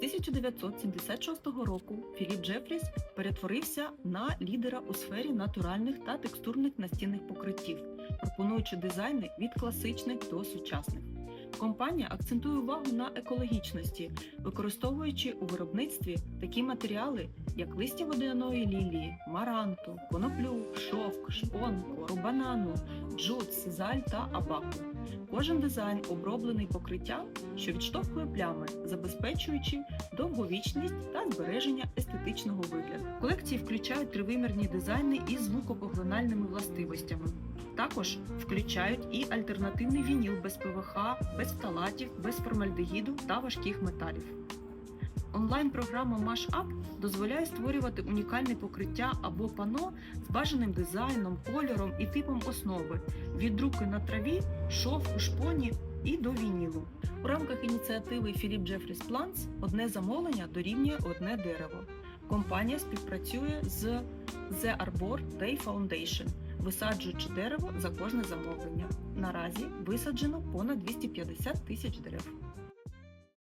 1976 року Філіп Джефріс перетворився на лідера у сфері натуральних та текстурних настінних покриттів, пропонуючи дизайни від класичних до сучасних. Компанія акцентує увагу на екологічності, використовуючи у виробництві такі матеріали, як листя водяної лілії, маранту, коноплю, шовк, шпон, кору банану, джут, сизаль та абаку. Кожен дизайн оброблений покриттям, що відштовхує плями, забезпечуючи довговічність та збереження естетичного вигляду. Колекції включають тривимірні дизайни із звукопоглинальними властивостями. Також включають і альтернативний вініл без ПВХ, без фталатів, без формальдегіду та важких металів. Онлайн-програма Mashup дозволяє створювати унікальне покриття або пано з бажаним дизайном, кольором і типом основи від друки на траві, шовку, шпоні і до вінілу. У рамках ініціативи Philip Jeffries Plants одне замовлення дорівнює одне дерево. Компанія співпрацює з The Arbor Day Foundation, висаджуючи дерево за кожне замовлення. Наразі висаджено понад 250 тисяч дерев.